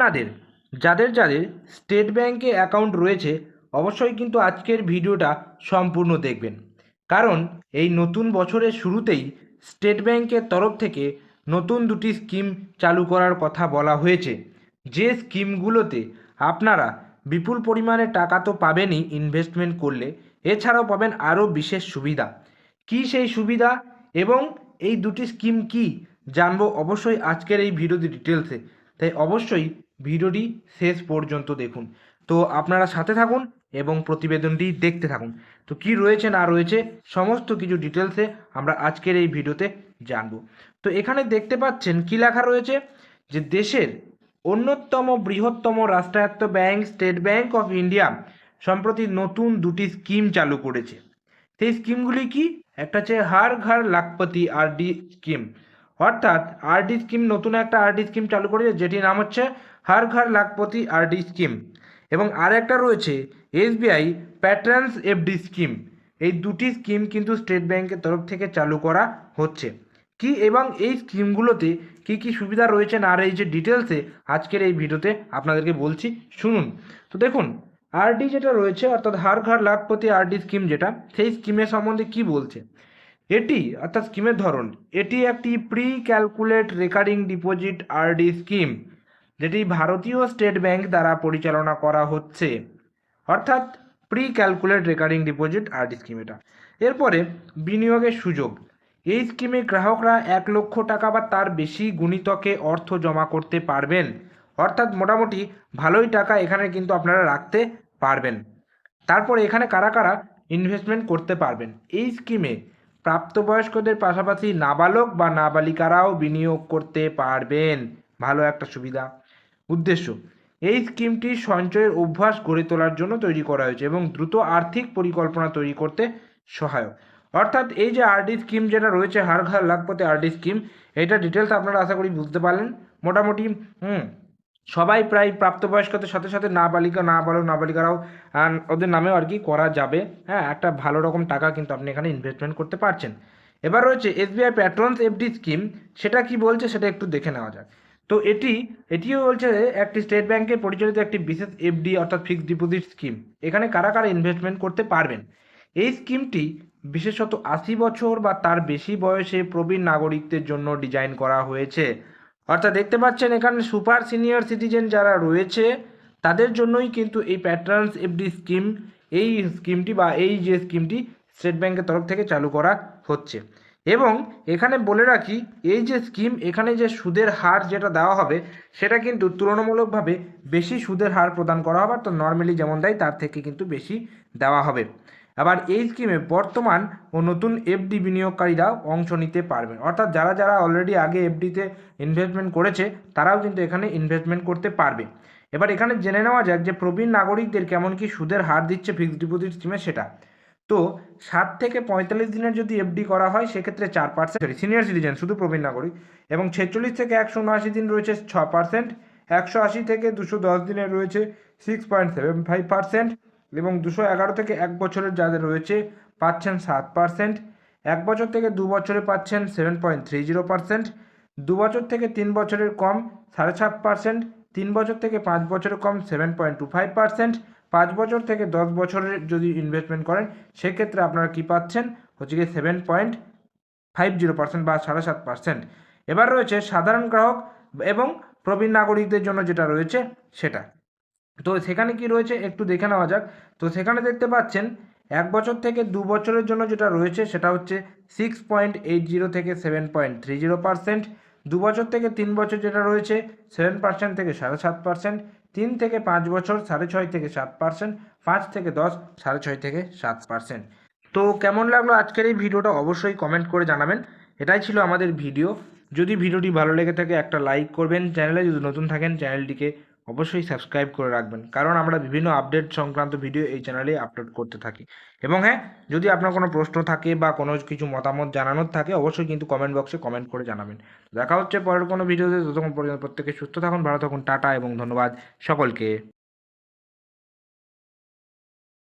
আপনাদের, যাদের যাদের স্টেট ব্যাংকে অ্যাকাউন্ট রয়েছে, অবশ্যই কিন্তু আজকের ভিডিওটা সম্পূর্ণ দেখবেন। কারণ এই নতুন বছরের শুরুতেই স্টেট ব্যাংকের তরফ থেকে নতুন দুটি স্কিম চালু করার কথা বলা হয়েছে। যে স্কিমগুলোতে আপনারা বিপুল পরিমাণে টাকা তো পাবেনই ইনভেস্টমেন্ট করলে, এছাড়াও পাবেন আরও বিশেষ সুবিধা। কি সেই সুবিধা এবং এই দুটি স্কিম কি, জানব অবশ্যই আজকের এই ভিডিওটি ডিটেলসে তাই অবশ্যই ভিডিওটি শেষ পর্যন্ত দেখুন। তো আপনারা সাথে থাকুন এবং প্রতিবেদনটি দেখতে থাকুন। তো কি রয়েছে না রয়েছে সমস্ত কিছু ডিটেলসে আমরা আজকের এই ভিডিওতে জানব। তো এখানে দেখতে পাচ্ছেন কি লেখা রয়েছে? যে দেশের অন্যতম বৃহত্তম রাষ্ট্রায়ত্ত bank State Bank of India সম্প্রতি নতুন দুটি স্কিম চালু করেছে। সেই স্কিমগুলি কি? একটা হচ্ছে Har Ghar Lakhpati R D scheme. অর্থাৎ আরডি স্কিম, নতুন একটা আরডি স্কিম চালু করেছে, যেটির নাম হচ্ছে হার ঘর লাখপতি আরডি স্কিম। এবং আর একটা রয়েছে, এসবিআই প্যাটার্নস এফডি স্কিম। এই দুটি স্কিম কিন্তু স্টেট ব্যাংকের তরফ থেকে চালু করা হচ্ছে। কি এবং এই স্কিমগুলোতে কি কি সুবিধা রয়েছে না এই যে ডিটেলসে আজকের এই ভিডিওতে আপনাদেরকে বলছি, শুনুন। তো দেখুন, আরডি যেটা রয়েছে, অর্থাৎ হার ঘর লাখপতি আরডি স্কিম যেটা, সেই স্কিমের সম্বন্ধে কি বলছে? এটি, অর্থাৎ স্কিমের ধরন, এটি একটি pre calculate recurring deposit RD scheme যেটি ভারতীয় স্টেট ব্যাংক দ্বারা পরিচালনা করা হচ্ছে। অর্থাৎ pre calculate recurring deposit RD scheme এটা। এরপরে, বিনিয়োগের সুযোগ। এই স্কিমে গ্রাহকরা এক লক্ষ টাকা বা তার বেশি গুণিতকে অর্থ জমা করতে পারবেন। অর্থাৎ মোটামুটি ভালোই টাকা এখানে কিন্তু আপনারা রাখতে পারবেন। তারপর এখানে কারা কারা ইনভেস্টমেন্ট করতে পারবেন? এই স্কিমে প্রাপ্তবয়স্কদের পাশাপাশি নাবালক বা নাবালিকারাও বিনিয়োগ করতে পারবেন। ভালো একটা সুবিধা। উদ্দেশ্য, এই স্কিমটি সঞ্চয়ের অভ্যাস গড়ে তোলার জন্য তৈরি করা হয়েছে এবং দ্রুত আর্থিক পরিকল্পনা তৈরি করতে সহায়ক। অর্থাৎ এই যে আরডি স্কিম যেটা রয়েছে, হার ঘর লাখপতি আরডি স্কিম, এটা ডিটেলস আপনারা আশা করি বুঝতে পারলেন। মোটামুটি, হুম সবাই প্রায় প্রাপ্তবয়স্কদের সাথে সাথে নাবালিকা, না বালক নাবালিকারাও ওদের নামেও আর কি করা যাবে। হ্যাঁ একটা ভালো রকম টাকা কিন্তু আপনি এখানে ইনভেস্টমেন্ট করতে পারছেন। এবার রয়েছে এসবিআই প্যাট্রনস এফডি স্কিম সেটা কি বলছে সেটা একটু দেখে নেওয়া যাক। তো এটি, এটিও বলছে একটি স্টেট ব্যাংকে পরিচালিত একটি বিশেষ এফডি অর্থাৎ ফিক্সড ডিপোজিট স্কিম এখানে কারা কারা ইনভেস্টমেন্ট করতে পারবেন? এই স্কিমটি বিশেষত আশি বছর বা তার বেশি বয়সে প্রবীণ নাগরিকদের জন্য ডিজাইন করা হয়েছে। অর্থাৎ দেখতে পাচ্ছেন এখানে সুপার সিনিয়র সিটিজেন যারা রয়েছে, তাদের জন্যই কিন্তু এই প্যাটার্নস এফডি স্কিম এই স্কিমটি বা এই যে স্কিমটি স্টেট ব্যাংকের তরফ থেকে চালু করা হচ্ছে। এবং এখানে বলে রাখি, এই যে স্কিম এখানে যে সুদের হার যেটা দেওয়া হবে, সেটা কিন্তু তুলনামূলকভাবে বেশি সুদের হার প্রদান করা হবে তো নর্মালি যেমন দেয়, তার থেকে কিন্তু বেশি দেওয়া হবে। আবার এই স্কিমে বর্তমান ও নতুন এফডি বিনিয়োগকারীরা অংশ নিতে পারবেন অর্থাৎ যারা যারা অলরেডি আগে এফডিতে ইনভেস্টমেন্ট করেছে, তারাও কিন্তু এখানে ইনভেস্টমেন্ট করতে পারবে। এবার এখানে জেনে নেওয়া যাক যে প্রবীণ নাগরিকদের কেমন কি সুদের হার দিচ্ছে ফিক্সড ডিপোজিট স্কিমে সেটা। তো সাত থেকে পঁয়তাল্লিশ দিনের যদি এফডি করা হয়, সেক্ষেত্রে চার পার্সেন্ট সিনিয়র সিটিজেন শুধু প্রবীণ নাগরিক, এবং ছেচল্লিশ থেকে একশো উনআশি দিন রয়েছে ছ পার্সেন্ট একশো আশি থেকে দুশো দশ দিনের রয়েছে six point seven five percent এবং দুশো এগারো থেকে এক বছরের যাদের রয়েছে পাচ্ছেন সাত পার্সেন্ট, এক বছর থেকে দু বছরে পাচ্ছেন seven point three zero percent, দু বছর থেকে তিন বছরের কম সাড়ে সাত পার্সেন্ট, তিন বছর থেকে পাঁচ বছরের কম seven point two five percent, পাঁচ বছর থেকে দশ বছরের যদি ইনভেস্টমেন্ট করেন, সেক্ষেত্রে আপনারা কি পাচ্ছেন? হচ্ছে গিয়ে seven point five zero percent বা সাড়ে সাত পার্সেন্ট। এবার রয়েছে সাধারণ গ্রাহক এবং প্রবীণ নাগরিকদের জন্য যেটা রয়েছে সেটা। তো সেখানে কি রয়েছে একটু দেখে নেওয়া যাক। তো সেখানে দেখতে পাচ্ছেন, এক বছর থেকে দু বছরের জন্য যেটা রয়েছে সেটা হচ্ছে সিক্স পয়েন্ট এইট জিরো থেকে seven point three zero percent দু বছর থেকে তিন বছর যেটা রয়েছে সেভেন পার্সেন্ট থেকে সাড়ে সাত পার্সেন্ট তিন থেকে পাঁচ বছর সাড়ে ছয় থেকে সাত পার্সেন্ট পাঁচ থেকে দশ সাড়ে ছয় থেকে সাত পার্সেন্ট তো কেমন লাগল আজকের এই ভিডিওটা অবশ্যই কমেন্ট করে জানাবেন। এটাই ছিল আমাদের ভিডিও। যদি ভিডিওটি ভালো লেগে থাকে একটা লাইক করবেন, চ্যানেলে যদি নতুন থাকেন, চ্যানেলটিকে অবশ্যই সাবস্ক্রাইব করে রাখবেন, কারণ আমরা বিভিন্ন আপডেট সংক্রান্ত ভিডিও এই চ্যানেলে আপলোড করতে থাকি। এবং হ্যাঁ যদি আপনার কোনো প্রশ্ন থাকে বা কোনো কিছু মতামত জানানোর থাকে, অবশ্যই কিন্তু কমেন্ট বক্সে কমেন্ট করে জানাবেন। দেখা হচ্ছে পরের কোনো ভিডিওতে, ততক্ষণ পর্যন্ত প্রত্যেকে সুস্থ থাকুন, ভালো থাকুন, টাটা এবং ধন্যবাদ সকলকে।